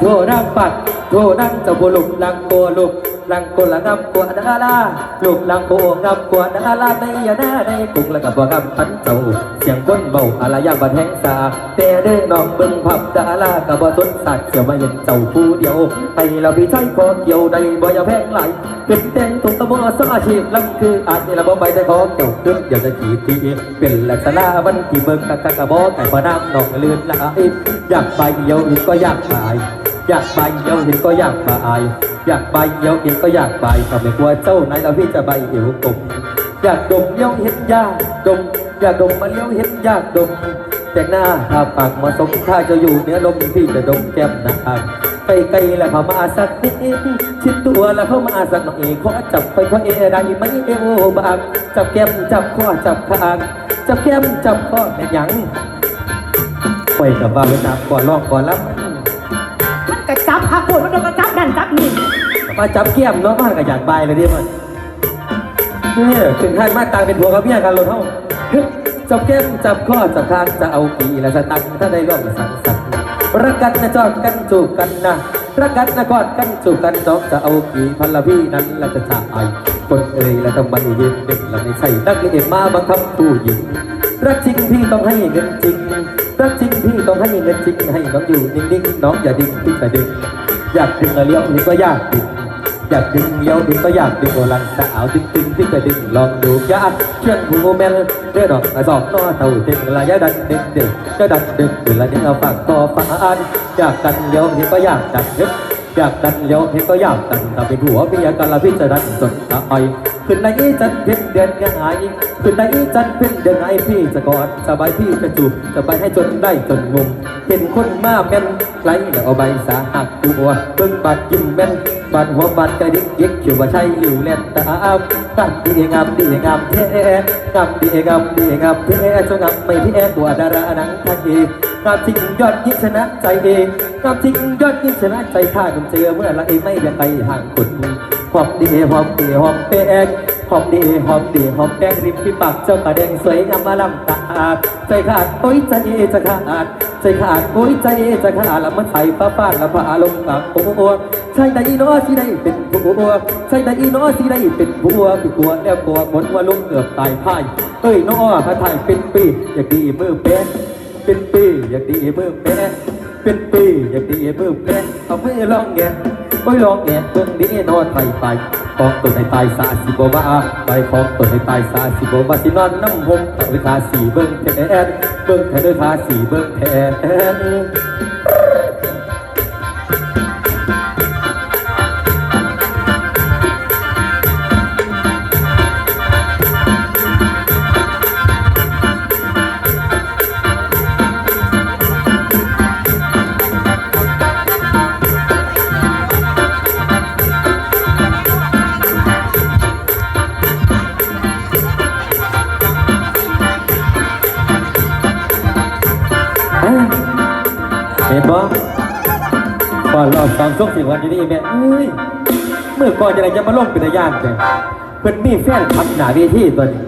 โทนังปัดโทนังเจ้าบุลุกลังโกลุกลังโกละงำกวดาลาลูกลังโกงำกวดาลาในยานาในกุกแล้วก็บ่งำพันเจ้าเสียงก้นเบาอะไรยางบันแหงสาแต่เด้น้องเบิ่งพับดาลากับบ่สนสัตว์เกี่ยวมาเห็นเจ้าผู้เดียวไปเราพี่ใช้ขอเกี่ยวใดบ่อย่าแพงไหลเป็นแตงตุงตะบ่สอาชีพลำคืออาจนี่ละบ่ไปได้ขอเกี่ยวตึ้งเดี๋ยวจะขี่ทีเป็นลักษณะวันที่เบิ่งกะกะกะบ่แต่บ่น้ำนองเลื่อนละอีอยากไปเดียวอีกก็อยากตาย อยากไปเดียวเห็นก็อยากมาอายอยากไปเดียวเห็นก็อยากไปก็ไม่กลัวเจ้านายเราพี่จะไปเหี่วกบอยากดมเลี้ยวเห็นยากดม อยากดมมาเลี้ยวเห็นยากดม แต่หน้าถ้าปากมาสมถ้าจะอยู่เหนื้อลมพี่จะดมแก้มนางไปไกลแล้วเขามาสักนิดชิดตัวแล้วเขามาสักหน่อยขอจับไปขอเอได้ไหมเอวบางจับแก้มจับข้อจับคางจับแก้มจับข้อแม่ยังไปกับบ้าเวลาก่อนร้องก่อนรับ กระจับค่ะโคตรมันโดนกระจับนั่นจับนี่มาจับเกี้ยมเนาะมาก็อยากบายเลยดิมันเนี่ยถึงขั้นมาตางเป็นผัวกับเมียกันเลยเท่าจับแก้มจับข้อจับคางจะเอากี่และสตังถ้าได้ร่วมสังสรรค์รักกันนะจอดกันจูบกันนะรักกันนะกอดกันจูบกันจอกจะเอากี่พันละพี่นั้นและจะจ่ายคนเอ่ยและทำมันเย็นเด็กเราไม่ใช่นักเรียนมาบังคับผู้หญิง รักจริงพี่ต้องให้เงินจริง รักจริงพี่ต้องให้เงินจริง ให้น้องอยู่นิ่งๆ น้องอย่าดิ้นพี่จะดึง อยากดึงเลี้ยวพี่ก็อยากดึงอยากดึงเลี้ยวพี่ก็อยากดึงโอลังสาวดึงดึงพี่ก็ดึงลองดูยากเชื่องหูแมนเด้อดอกสอบนอเท่าเต็มละยะดันดึงดึงก็ดันดึงดึงละยังเอาฝักต่อฝักอันอยากดันเลี้ยวพี่ก็อยากดันดึงอยากดันเลี้ยวพี่ก็อยากดันแต่เป็นหัวพี่อยากกันละพี่จะดันจนตาย ขึ้นในจันเพ็ญเดือนง่ายขึ้นในจันเพ็ญเดือนไงพี่จะกอดสบายพี่จะจูบจะไปให้จนได้จนมุมเห็นคนมาแม่นไกลแล้วเอาใบสาหักตัวเบิ่งบาดยิ้มแม่นบัดหัวบัดกระดิกเยิกคิวว่าใช่หลิวเล่นตามตั้งดีงามดีงามเท่งามดีงามดีงามเท่จงงามไม่พี่แอตัวดาราหนังไทยงามจริงยอดยิ่งชนะใจเองงามจริงยอดยิ่งชนะใจข้าผมเจอเมื่อไรไม่ยากไปห่างคน อมดีหอมดีหอมแป้งหอมดีหอมดีหอมแป้งริมที่ปากเจ้าปลาแดงสวยงามมาลำตาใจขาดโอ้ยใจจะขาดใจขาดโอ้ยใจจะขาดล้วมันไถ่ฟ้าฟาดล้วพาลงปากโอ้โหใช่ได้อีน้อสิได้เป็นผัวใช่ได้อีน้อสิได้เป็นผัวพี่กลัวแล้วกลัวคนว่าลุงเกือบตายพ่ายเอ้ยน้อพระไทยเป็นปีอยากดีมือเป็นเป็นปีอยากดีมือเป็นเป็นปีอยากดีมือเป็นเอามือลองแงะโอ้ยลองแอบเบิ่งดินอนไทยไปของตัวในตายสาสิบว่าไปของตัวในตายสาสิบว่าสินอนน้ำหงตักวิทาสีเบิ่งแทนเบิ่งแทนด้วยทาสีเบิ่งแทน เห็นปะก่อนรอบสามช่วงสี่วันอยู่นี่แม่เอ้ยเมื่อก่อนจะไหนจะมาลงเป็นญาติแกเพื่อนมีแฟนขับหนาเวทีตัวนี้